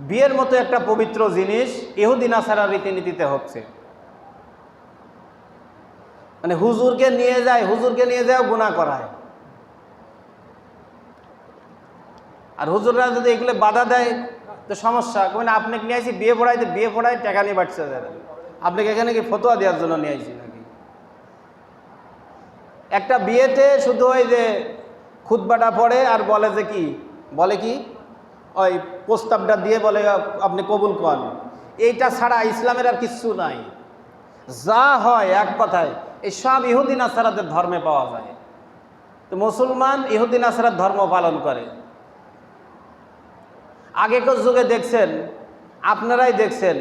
বিয়ের মতো একটা পবিত্র জিনিস ইহুদিন আসারা রীতিনীতিতে হচ্ছে। মানে হুজুরকে নিয়ে যায়, হুজুরকে নিয়ে যায় গুণা করায়। আর হুজুররা যদি এগুলো বাধা দেয়, তো সমস্যা। মানে আপনাকে নিয়ে আসি, বিয়ে পড়াইতে বিয়ে পড়ায় টাকা নিয়ে বাড়ছে যারা। আপনাকে এখানে কি ফতোয়া দেওয়ার জন্য নিয়ে আসি নাকি? একটা বিয়েতে শুধু ওই যে খুতবাটা পড়ে আর বলে যে কি? বলে কি? ওই প্রস্তাবটা দিয়ে বলে, আপনি কবুল করেন। এইটা ছাড়া ইসলামের আর কিচ্ছু নাই। যা হয় এক কথায়, এই সব ইহুদিন আসারাদের ধর্মে পাওয়া যায়। তো মুসলমান ইহুদিন আসারার ধর্ম পালন করে। আগেকার যুগে দেখছেন, আপনারাই দেখছেন,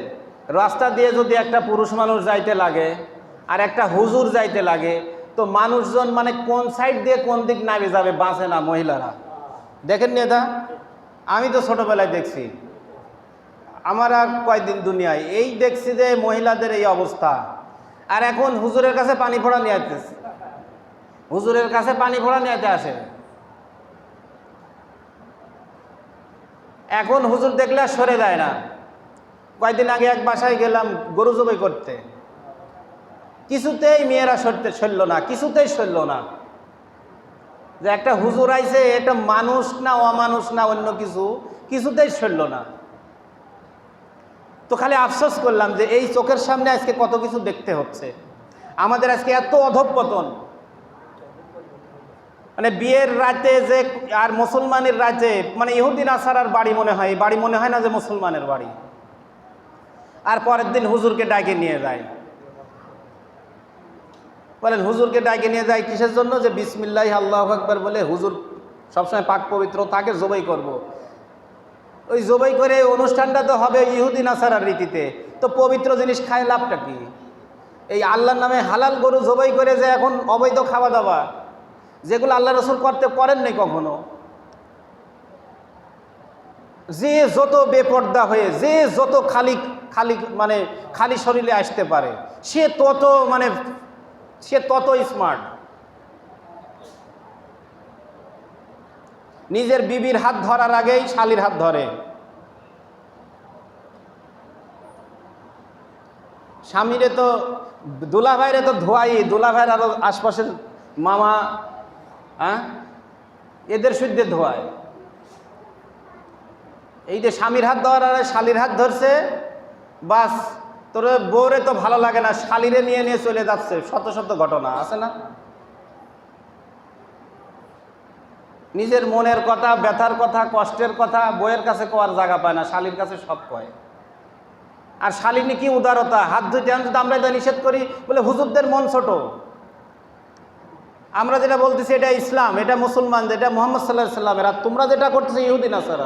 রাস্তা দিয়ে যদি একটা পুরুষ মানুষ যাইতে লাগে আর একটা হুজুর যাইতে লাগে, তো মানুষজন মানে কোন সাইড দিয়ে কোন দিক নামে যাবে, বাঁচে না মহিলারা। দেখেন নেতা আমি তো ছোটবেলায় দেখছি। আমার আর কয়দিন দুনিয়ায়। এই দেখছি যে মহিলাদের এই অবস্থা। আর এখন হুজুরের কাছে পানি ফোড়া নিয়ে আসতেছে। হুজুরের কাছে পানি ফোড়া নিয়ে আসে। এখন হুজুর দেখলে আর সরে যায় না। কয়েকদিন আগে এক বাসায় গেলাম গরু জবাই করতে। কিছুতেই মেয়েরা সরতে সরল না, কিছুতেই সরল না। যে একটা হুজুর আইছে, এটা মানুষ না অমানুষ না অন্য কিছু, কিছুতেই সরল না। তো খালি আফসোস করলাম যে এই চোখের সামনে আজকে কত কিছু দেখতে হচ্ছে। আমাদের আজকে এত অধঃপতন। মানে বিয়ের রাতে যে, আর মুসলমানের রাতে মানে ইহুদিন আসার আর বাড়ি মনে হয় বাড়ি মনে হয় না যে মুসলমানের বাড়ি। আর পরের দিন হুজুরকে ডাকে নিয়ে যায়। বলেন, হুজুরকে ডাকে নিয়ে যায় কিসের জন্য? যে বিসমিল্লাহ আল্লাহ আকবর বলে, হুজুর, সবসময় পাক পবিত্র তাকে জবাই করব। ওই জবাই করে অনুষ্ঠানটা তো হবে ইহুদিন আসারার রীতিতে। তো পবিত্র জিনিস খায় লাভটা কি? এই আল্লাহর নামে হালাল গরু জবাই করে যে এখন অবৈধ খাওয়া দাওয়া যেগুলো আল্লাহ রসুল করতে পারেন নাই কখনো? যে যত বেপর্দা হয়ে, যে যত খালি খালি মানে খালি শরীরে আসতে পারে, সে তত মানে সে তত স্মার্ট নিজের বিবির হাত ধরার আগেই শালির হাত ধরে। স্বামীরে তো, দুলাভাইরে তো ধোয়াই দুলাভাইয়ের আরও আশপাশের মামা হ্যাঁ? এদের সুদ্ধে ধোয়ায়। এই যে স্বামীর হাত ধরার শালির হাত ধরছে, বাস তোর বউরে তো ভালো লাগে না, শালিরে নিয়ে নিয়ে চলে যাচ্ছে, শত শত ঘটনা, আছে না? নিজের মনের কথা, ব্যথার কথা, কষ্টের কথা বইয়ের কাছে কোয়ার জায়গা পায় না, শালির কাছে সব কয়। আর শালিনী কি উদারতা? হাত ধুইতে আমি যদি আমরা এটা নিষেধ করি, বলে হুজুরদের মন ছোট। আমরা যেটা বলতেছি, এটা ইসলাম, এটা মুসলমান, এটা মোহাম্মদ সাল্লাহ সাল্লামের আর তোমরা যেটা করতেছো ইহুদিন আসার